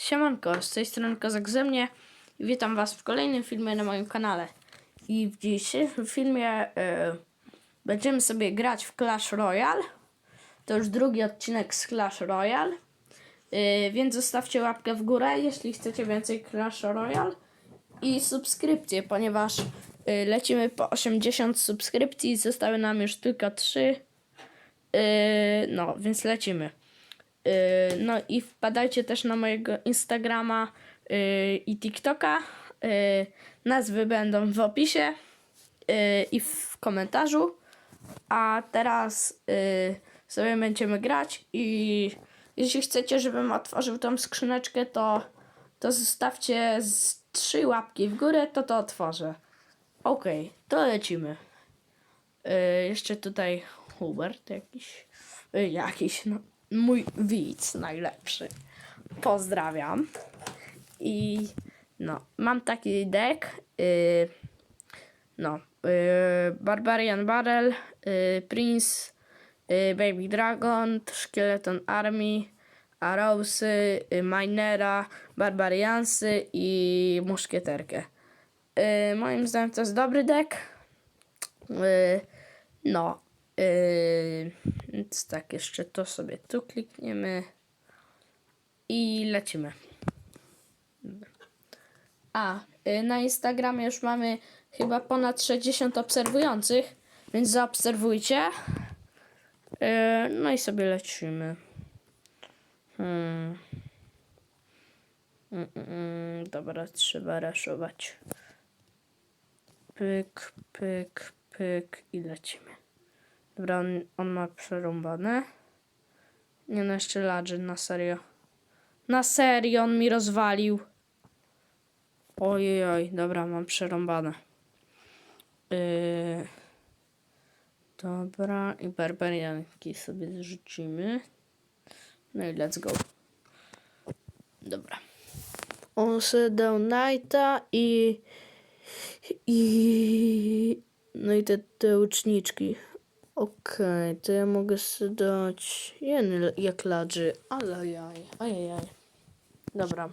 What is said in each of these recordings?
Siemanko, z tej strony Kozak ze mnie i witam was w kolejnym filmie na moim kanale. I w dzisiejszym filmie e, będziemy sobie grać w Clash Royale. To już drugi odcinek z Clash Royale. E, więc zostawcie łapkę w górę, jeśli chcecie więcej Clash Royale. I subskrypcję, ponieważ e, lecimy po 80 subskrypcji, zostały nam już tylko 3. E, no, więc lecimy. Yy, No i wpadajcie też na mojego Instagrama yy, i TikToka. Yy, Nazwy będą w opisie i w komentarzu. A teraz sobie będziemy grać i jeśli chcecie, żebym otworzył tą skrzyneczkę, to, to zostawcie z trzy łapki w górę, to to otworzę. Okej, to lecimy. Yy, jeszcze tutaj Hubert jakiś. Yy, jakiś, no, mój widz najlepszy. Pozdrawiam. I no, mam taki deck. Yy, no, yy, Barbarian Barrel, yy, Prince, yy, Baby Dragon, Skeleton Army, Arrowsy, yy, Minera, Barbariansy i Muszkieterkę. Yy, moim zdaniem to jest dobry deck. Yy, no. Yy, więc tak, jeszcze to sobie tu klikniemy. I lecimy. A, yy, na Instagramie już mamy chyba ponad 60 obserwujących, więc zaobserwujcie. Yy, no i sobie lecimy. Hmm. Mm, mm, mm, dobra, trzeba raszować. Pyk, pyk, pyk i lecimy. Dobra, on, on ma przerąbane. Nie no, jeszcze ladży, na serio. Na serio, on mi rozwalił. Ojej, oj, dobra, mam przerąbane. Yy, dobra, i barbarianki sobie zrzucimy. No i let's go. Dobra. On sobie dał Knighta i... I... No i te, te łuczniczki. Okej, to ja mogę sobie dać jeden jak ladży, ale jaj, ajajaj. Dobra.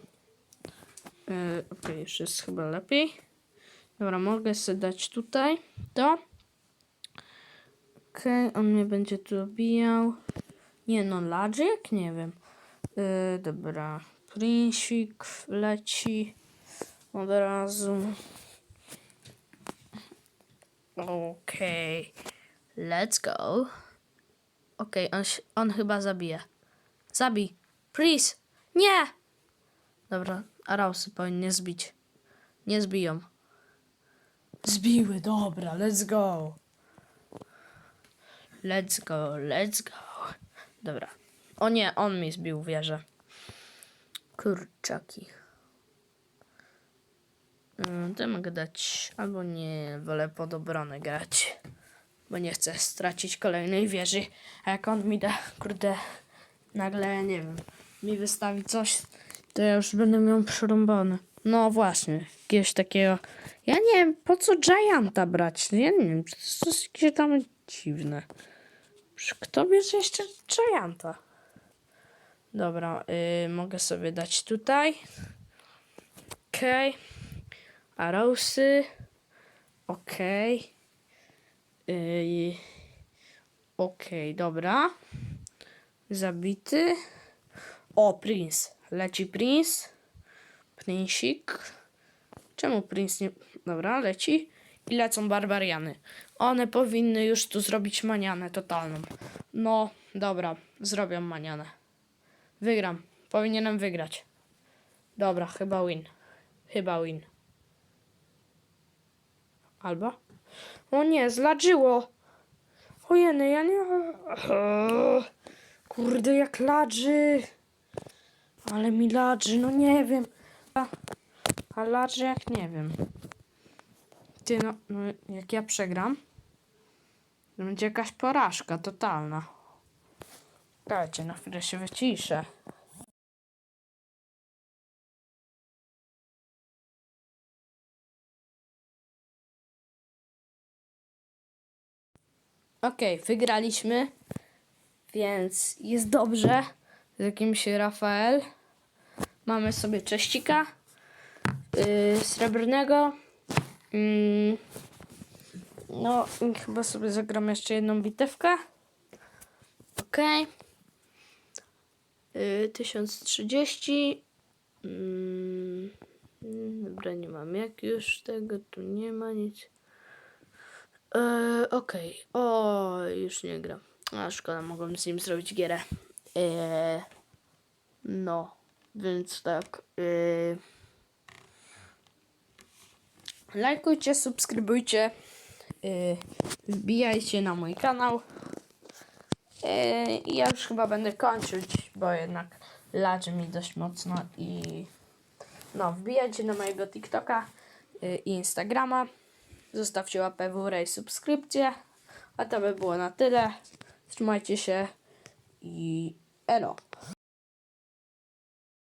Yy, Okej, już jest chyba lepiej. Dobra, mogę sobie dać tutaj to. Okej, on mnie będzie tu obijał. Nie no, ladży jak nie wiem. Yy, dobra, prinsik leci od razu. Okej. Let's go. Okej, on, się- on chyba zabije. Zabij. Please. Nie! Dobra, Arausy powinny zbić. Nie zbiją. Zbiły, dobra, let's go. Let's go, let's go. Dobra. O nie, on mi zbił wieżę. Kurczaki. Mm, To mogę dać, albo nie, wolę pod obronę grać bo nie chcę stracić kolejnej wieży. A jak on mi da, kurde, nagle, nie wiem, mi wystawi coś, to ja już będę miał przerąbane. No właśnie, jakiegoś takiego, ja nie wiem, po co Gianta brać? Ja nie wiem, to jest jakieś tam dziwne. Kto bierze jeszcze Gianta? Dobra, y, mogę sobie dać tutaj. Okej. Okay. Arrowsy. Okej. Okay. Yy, Okej, dobra. Zabity. O, Prince. Leci Prince. Prinsik. Czemu Prince nie... Dobra, leci. I lecą Barbariany. One powinny już tu zrobić manianę totalną. No, dobra. Zrobią manianę. Wygram. Powinienem wygrać. Dobra, chyba win. Chyba win. Albo? O nie, zladżyło. Ojeny, ja nie... Kurde, jak ladży. Ale mi ladży, no nie wiem. A, a ladży jak nie wiem. Ty no, no, jak ja przegram, to będzie jakaś porażka totalna. Dajcie, na chwilę się wyciszę. Okej, wygraliśmy, więc jest dobrze z jakimś Rafael. mamy sobie cześcika yy, srebrnego. Mm, no, i chyba sobie zagram jeszcze jedną bitewkę. Ok. Yy, 1030. Mm, mm, dobra, nie mam jak już tego, tu nie ma nic. Yy, Okej, o, już nie gram. A szkoda, mogłem z nim zrobić gierę. Yy, no, więc tak. Yy, lajkujcie, subskrybujcie, yy, wbijajcie na mój kanał. I ja już chyba będę kończyć, bo jednak laży mi dość mocno i no, wbijajcie na mojego TikToka yy, i Instagrama. Zostawcie łapę w górę i subskrypcję. A to by było na tyle. Trzymajcie się i elo.